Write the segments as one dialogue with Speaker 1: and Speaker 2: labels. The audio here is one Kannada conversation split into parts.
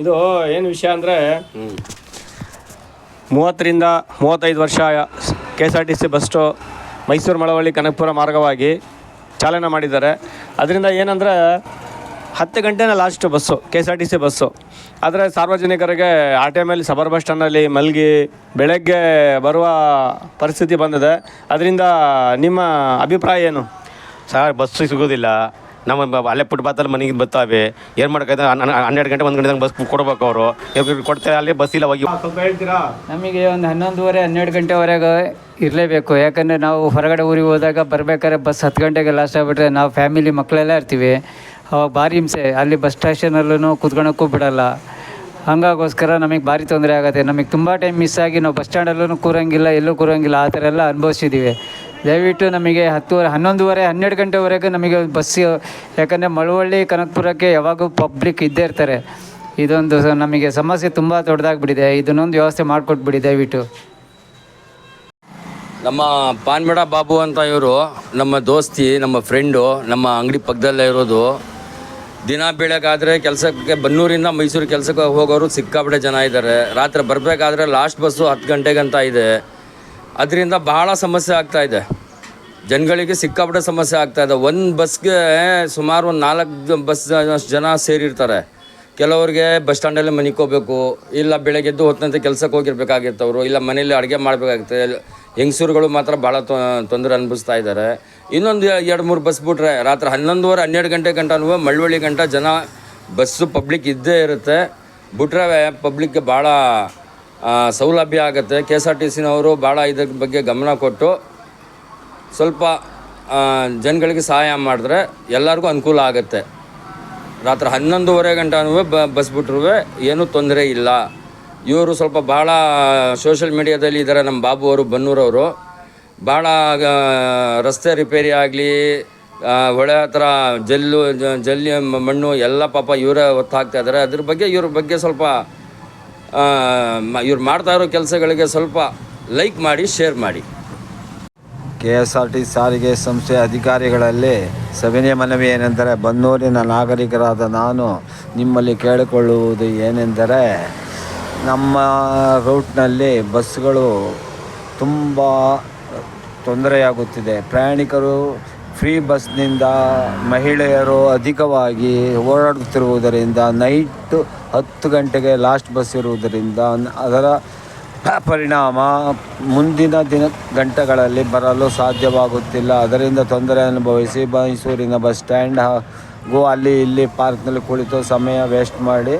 Speaker 1: ಇದು ಏನು ವಿಷಯ ಅಂದರೆ ಮೂವತ್ತರಿಂದ ಮೂವತ್ತೈದು ವರ್ಷ K S R T C bus Mysuru Malavalli Kanakapura ಮಾರ್ಗವಾಗಿ ಚಾಲನೆ ಮಾಡಿದ್ದಾರೆ. ಅದರಿಂದ ಏನಂದರೆ ಹತ್ತು ಗಂಟೆನ last bus K S R T C bus ಆದರೆ ಸಾರ್ವಜನಿಕರಿಗೆ ಆ ಟೈಮಲ್ಲಿ ಸಬರ್ ಬಸ್ ಸ್ಟ್ಯಾಂಡಲ್ಲಿ ಮಲಗಿ ಬೆಳಗ್ಗೆ ಬರುವ ಪರಿಸ್ಥಿತಿ ಬಂದಿದೆ. ಅದರಿಂದ ನಿಮ್ಮ ಅಭಿಪ್ರಾಯ ಏನು?
Speaker 2: ಸರ್ ಬಸ್ಸು ಸಿಗೋದಿಲ್ಲ. ನಮ್ಮ ಅಲ್ಲೇ ಫುಟ್ಪಾತಲ್ಲಿ ಮನೆಗೆ ಬರ್ತಾವೆ. ಏನು ಮಾಡೋಕೆ ಹನ್ನೆರಡು ಗಂಟೆ, ಒಂದು ಗಂಟೆ ಬಸ್ ಕೊಡ್ಬೇಕು ಅವರು. ಕೊಡ್ತಾರೆ, ಅಲ್ಲಿ ಬಸ್ ಇಲ್ಲ ಹೋಗಿ
Speaker 3: ನಮಗೆ ಒಂದು ಹನ್ನೊಂದುವರೆ, ಹನ್ನೆರಡು ಗಂಟೆವರೆಗೆ ಇರಲೇಬೇಕು. ಯಾಕಂದರೆ ನಾವು ಹೊರಗಡೆ ಊರಿಗೆ ಹೋದಾಗ ಬರ್ಬೇಕಾದ್ರೆ ಬಸ್ ಹತ್ತು ಗಂಟೆಗೆ ಲಾಸ್ಟ್ ಆಗಿಬಿಟ್ರೆ ನಾವು ಫ್ಯಾಮಿಲಿ ಮಕ್ಕಳೆಲ್ಲ ಇರ್ತೀವಿ. ಅವಾಗ ಭಾರಿ ಹಿಂಸೆ. ಅಲ್ಲಿ ಬಸ್ ಸ್ಟೇಷನಲ್ಲೂ ಕೂತ್ಕೊಳಕ್ಕೂ ಬಿಡಲ್ಲ. ಹಂಗಾಗೋಸ್ಕರ ನಮಗೆ ಭಾರಿ ತೊಂದರೆ ಆಗುತ್ತೆ. ನಮಗೆ ತುಂಬ ಟೈಮ್ ಮಿಸ್ ಆಗಿ ನಾವು ಬಸ್ ಸ್ಟ್ಯಾಂಡಲ್ಲೂ ಕೂರಂಗಿಲ್ಲ, ಎಲ್ಲೂ ಕೂರಂಗಿಲ್ಲ. ಆ ಥರ ಎಲ್ಲ ಅನುಭವಿಸಿದ್ದೀವಿ ದಯವಿಟ್ಟು ನಮಗೆ ಹತ್ತುವರೆ, ಹನ್ನೊಂದುವರೆ, ಹನ್ನೆರಡು ಗಂಟೆವರೆಗೂ ನಮಗೆ ಬಸ್ ಯಾಕಂದರೆ ಮಳವಳ್ಳಿ, ಕನಕಪುರಕ್ಕೆ ಯಾವಾಗೂ ಪಬ್ಲಿಕ್ ಇದ್ದೇ ಇರ್ತಾರೆ. ಇದೊಂದು ನಮಗೆ ಸಮಸ್ಯೆ ತುಂಬ ದೊಡ್ಡದಾಗ್ಬಿಟ್ಟಿದೆ. ಇದನ್ನೊಂದು ವ್ಯವಸ್ಥೆ ಮಾಡಿಕೊಟ್ಬಿಡಿ, ದಯವಿಟ್ಟು.
Speaker 4: ನಮ್ಮ ಪಾನ್ಬೇಡ ಬಾಬು ಅಂತ ಇವರು, ನಮ್ಮ ದೋಸ್ತಿ, ನಮ್ಮ ಫ್ರೆಂಡು ನಮ್ಮ ಅಂಗಡಿ ಪಕ್ಕದಲ್ಲೇ ಇರೋದು. ದಿನ ಬೆಳಗಾದರೆ ಕೆಲಸಕ್ಕೆ, ಬನ್ನೂರಿಂದ ಮೈಸೂರು ಕೆಲಸಕ್ಕೆ ಹೋಗೋರು ಸಿಕ್ಕಾಪಟ್ಟೆ ಜನ ಇದ್ದಾರೆ. ರಾತ್ರಿ ಬರಬೇಕಾದ್ರೆ ಲಾಸ್ಟ್ ಬಸ್ಸು ಹತ್ತು ಗಂಟೆಗಂತ ಇದೆ. ಅದರಿಂದ ಬಹಳ ಸಮಸ್ಯೆ ಆಗ್ತಾ ಇದೆ. ಜನಗಳಿಗೆ ಸಿಕ್ಕಾಪಟ್ಟೆ ಸಮಸ್ಯೆ ಆಗ್ತಾ ಇದೆ. ಒಂದು ಬಸ್ಗೆ ಸುಮಾರು ಒಂದು ನಾಲ್ಕು ಬಸ್ ಜನ ಸೇರಿರ್ತಾರೆ. ಕೆಲವ್ರಿಗೆ ಬಸ್ ಸ್ಟ್ಯಾಂಡಲ್ಲಿ ಮನಿಕೋಬೇಕು ಇಲ್ಲ ಬೆಳಗ್ಗೆ ಎದ್ದು ಹೊತ್ತಂತೆ ಕೆಲಸಕ್ಕೆ ಹೋಗಿರ್ಬೇಕಾಗಿರ್ತವ್ರು ಇಲ್ಲ ಮನೇಲಿ ಅಡುಗೆ ಮಾಡಬೇಕಾಗುತ್ತೆ. ಹೆಂಗಸೂರುಗಳು ಮಾತ್ರ ಭಾಳ ತೊಂದರೆ ಅನುಭವಿಸ್ತಾ ಇದ್ದಾರೆ ಇನ್ನೊಂದು ಎರಡು ಮೂರು ಬಸ್ ಬಿಟ್ರೆ ರಾತ್ರಿ ಹನ್ನೊಂದುವರೆ, ಹನ್ನೆರಡು ಗಂಟೆ ಗಂಟನೂ ಮಳವಳ್ಳಿ ಗಂಟ ಜನ ಬಸ್ಸು ಪಬ್ಲಿಕ್ ಇದ್ದೇ ಇರುತ್ತೆ. ಬಿಟ್ರೆ ಪಬ್ಲಿಕ್ಗೆ ಭಾಳ ಸೌಲಭ್ಯ ಆಗುತ್ತೆ. ಕೆ ಎಸ್ ಆರ್ ಟಿ ಸಿನವರು ಭಾಳ ಇದ್ರ ಬಗ್ಗೆ ಗಮನ ಕೊಟ್ಟು ಸ್ವಲ್ಪ ಜನಗಳಿಗೆ ಸಹಾಯ ಮಾಡಿದ್ರೆ ಎಲ್ಲರಿಗೂ ಅನುಕೂಲ ಆಗುತ್ತೆ. ರಾತ್ರಿ ಹನ್ನೊಂದುವರೆ ಗಂಟೆನೂ ಬ, ಬಸ್ ಬಿಟ್ರೂ ಏನೂ ತೊಂದರೆ ಇಲ್ಲ. ಇವರು ಸ್ವಲ್ಪ ಭಾಳ ಸೋಷಲ್ ಮೀಡಿಯಾದಲ್ಲಿ ಇದ್ದಾರೆ ನಮ್ಮ ಬಾಬು ಅವರು ಬನ್ನೂರವರು ಭಾಳ ರಸ್ತೆ ರಿಪೇರಿ ಆಗಲಿ ಹೊಳೆ ಹತ್ರ ಜಲ್ಲು ಜಲ್ಲಿ, ಮಣ್ಣು ಎಲ್ಲ ಪಾಪ ಇವರೇ ಹೊತ್ತಾಗ್ತಾ ಇದ್ದಾರೆ ಅದ್ರ ಬಗ್ಗೆ, ಇವ್ರ ಬಗ್ಗೆ ಸ್ವಲ್ಪ ಇವ್ರು ಮಾಡ್ತಾ ಇರೋ ಕೆಲಸಗಳಿಗೆ ಸ್ವಲ್ಪ ಲೈಕ್ ಮಾಡಿ, ಶೇರ್ ಮಾಡಿ.
Speaker 5: ಕೆ ಎಸ್ ಆರ್ ಟಿ ಸಾರಿಗೆ ಸಂಸ್ಥೆ ಅಧಿಕಾರಿಗಳಲ್ಲಿ ಸವಿನಯ ಮನವಿ ಏನೆಂದರೆ, ಬನ್ನೂರಿನ ನಾಗರಿಕರಾದ ನಾನು ನಿಮ್ಮಲ್ಲಿ ಕೇಳಿಕೊಳ್ಳುವುದು ಏನೆಂದರೆ, ನಮ್ಮ ರೂಟ್ನಲ್ಲಿ ಬಸ್ಗಳು ತುಂಬ ತೊಂದರೆಯಾಗುತ್ತಿದೆ. ಪ್ರಯಾಣಿಕರು ಫ್ರೀ ಬಸ್ನಿಂದ ಮಹಿಳೆಯರು ಅಧಿಕವಾಗಿ ಓಡಾಡುತ್ತಿರುವುದರಿಂದ ನೈಟ್ ಹತ್ತು ಗಂಟೆಗೆ ಲಾಸ್ಟ್ ಬಸ್ ಇರುವುದರಿಂದ ಅದರ ಪರಿಣಾಮ ಮುಂದಿನ ದಿನ ಗಂಟೆಗಳಲ್ಲಿ ಬರಲು ಸಾಧ್ಯವಾಗುತ್ತಿಲ್ಲ. ಅದರಿಂದ ತೊಂದರೆ ಅನುಭವಿಸಿ ಮೈಸೂರಿನ ಬಸ್ ಸ್ಟ್ಯಾಂಡ್ ಹಾಗೂ ಅಲ್ಲಿ ಇಲ್ಲಿ ಪಾರ್ಕ್ನಲ್ಲಿ ಕುಳಿತು ಸಮಯ ವೇಸ್ಟ್ ಮಾಡಿ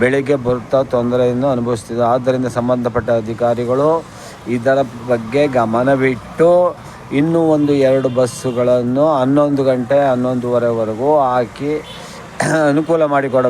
Speaker 5: ಬೆಳಿಗ್ಗೆ ಬರುತ್ತಾ ತೊಂದರೆಯನ್ನು ಅನುಭವಿಸ್ತಿದೆ ಆದ್ದರಿಂದ ಸಂಬಂಧಪಟ್ಟ ಅಧಿಕಾರಿಗಳು ಇದರ ಬಗ್ಗೆ ಗಮನವಿಟ್ಟು ಇನ್ನೂ ಒಂದು ಎರಡು ಬಸ್ಸುಗಳನ್ನು ಹನ್ನೊಂದು ಗಂಟೆ ಹನ್ನೊಂದುವರೆವರೆಗೂ ಹಾಕಿ ಅನುಕೂಲ ಮಾಡಿಕೊಡ